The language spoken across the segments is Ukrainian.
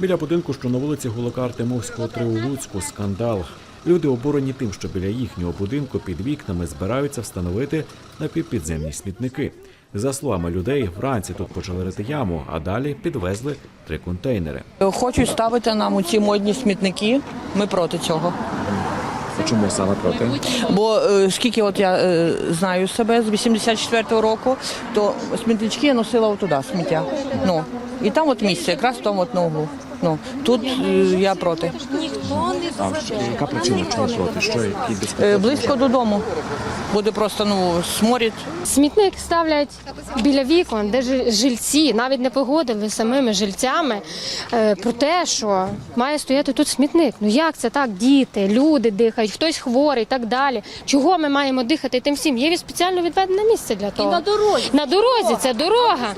Біля будинку, що на вулиці Гулака Артемовського 3 у Луцьку, скандал. Люди обурені тим, що біля їхнього будинку під вікнами збираються встановити напівпідземні смітники. За словами людей, вранці тут почали рити яму, а далі підвезли три контейнери. Хочуть ставити нам у ці модні смітники. Ми проти цього. Чому саме проти? Бо е, скільки от я е, знаю себе з 84-го року, то смітнички я носила туди сміття. Ну і там от місце, якраз в тому от на углу. Ну тут е, я проти. Яка причина чому проти? Що які Е, близько додому. Буде просто ну сморід. Смітник ставлять біля вікон, де жильці навіть не погодили з самими жильцями е, про те, що має стояти тут смітник. Ну як це так? Діти, люди дихають, хтось хворий і так далі. Чого ми маємо дихати тим всім? Є спеціально відведене місце для того. І на дорозі. На дорозі це дорога,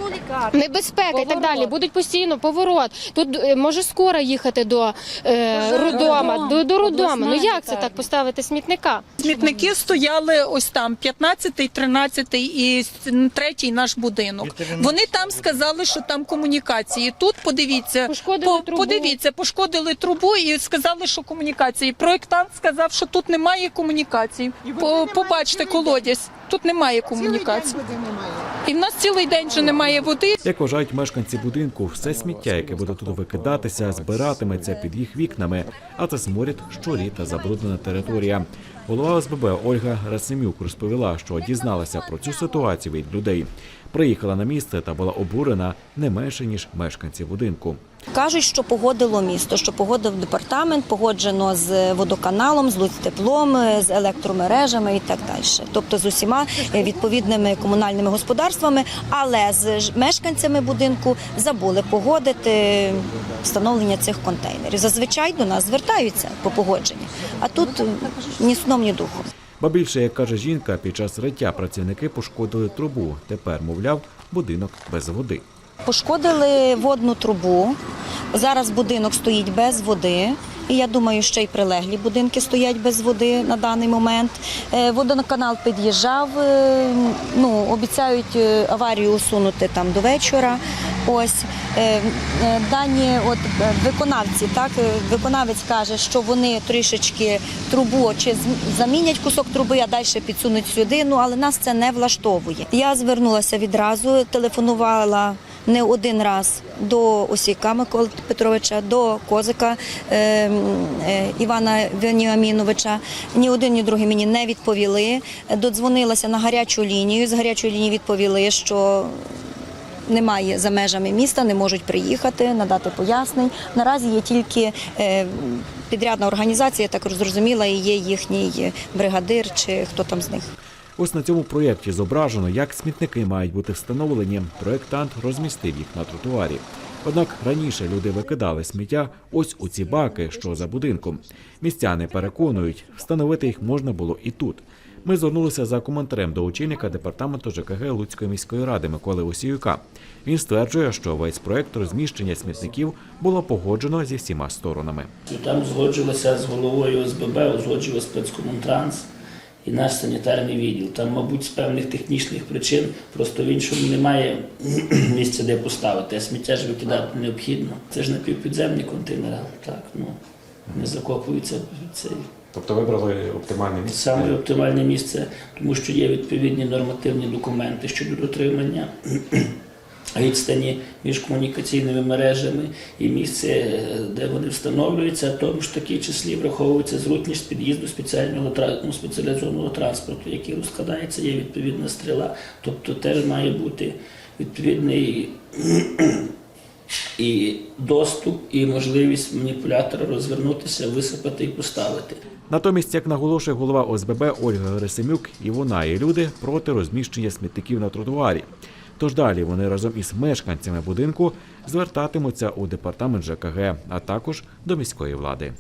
небезпека і так далі. Будуть постійно поворот. Тут е, може скоро їхати до е, роддома, до, до роддому. Ну як це так поставити смітника? Смітники стояли ось там, 15-й, 13-й і 3-й наш будинок. Вони там сказали, що там комунікації. Тут подивіться, Пошкодили трубу. подивіться, пошкодили трубу і сказали, що комунікації. Проєктант сказав, що тут немає комунікацій. По, побачте колодязь, тут немає комунікацій. І в нас цілий день вже немає води. Як вважають мешканці будинку, все сміття, яке буде тут викидатися, збиратиметься під їх вікнами, а це сморід щорі та забруднена територія. Голова ОСББ Ольга Расимюк розповіла, що дізналася про цю ситуацію від людей. Приїхала на місце та була обурена не менше ніж мешканці будинку. Кажуть, що погодило місто, що погодив департамент, погоджено з водоканалом, з Луцтеплом, з електромережами і так далі. Тобто з усіма е, відповідними комунальними господарствами, але з мешканцями будинку забули погодити встановлення цих контейнерів. Зазвичай до нас звертаються по погодженні, а тут ні сном, ні духом. Ба більше, як каже жінка, під час риття працівники пошкодили трубу. Тепер, мовляв, будинок без води. Пошкодили водну трубу. Зараз будинок стоїть без води. І я думаю, що й прилеглі будинки стоять без води на даний момент. Е, Водоканал під'їжджав. е, Ну, обіцяють е, аварію усунути там до вечора. Ось Е, е, дані, от е, виконавці, так виконавець каже, що вони трішечки трубу чи замінять кусок труби, а далі підсунуть сюди. Ну але нас це не влаштовує. Я звернулася відразу, телефонувала не один раз до Осіка Миколи Петровича, до Козика е, е, Івана Веніаміновича. Ні один, ні другий мені не відповіли. Додзвонилася на гарячу лінію. З гарячої лінії відповіли, що немає за межами міста, не можуть приїхати, надати пояснень. Наразі є тільки е, підрядна організація, я так зрозуміла, і є їхній бригадир чи хто там з них. Ось на цьому проєкті зображено, як смітники мають бути встановлені. Проєктант розмістив їх на тротуарі. Однак раніше люди викидали сміття ось у ці баки, що за будинком. Містяни переконують, встановити їх можна було і тут. Ми звернулися за коментарем до очільника департаменту ЖКГ Луцької міської ради Миколи Осіюка. Він стверджує, що весь проєкт розміщення смітників було погоджено зі всіма сторонами. Там згоджувалися з головою ОСББ, узгоджував спецкомунтранс і наш санітарний відділ. Там, мабуть, з певних технічних причин просто в іншому немає місця, де поставити. А сміття ж викидати необхідно. Це ж напівпідземні контейнери, так, ну, не закопуються цей. Тобто вибрали оптимальне місце? Саме оптимальне місце, тому що є відповідні нормативні документи щодо дотримання відстані між комунікаційними мережами і місце, де вони встановлюються, а тому ж такій числі враховується зручність під'їзду спеціального ну, спеціалізованого транспорту, який розкладається, є відповідна стріла. Тобто теж має бути відповідний і доступ, і можливість маніпулятора розвернутися, висипати і поставити. Натомість, як наголошує голова ОСББ Ольга Герасимюк, і вона, і люди проти розміщення смітників на тротуарі. Тож далі вони разом із мешканцями будинку звертатимуться у департамент ЖКГ, а також до міської влади.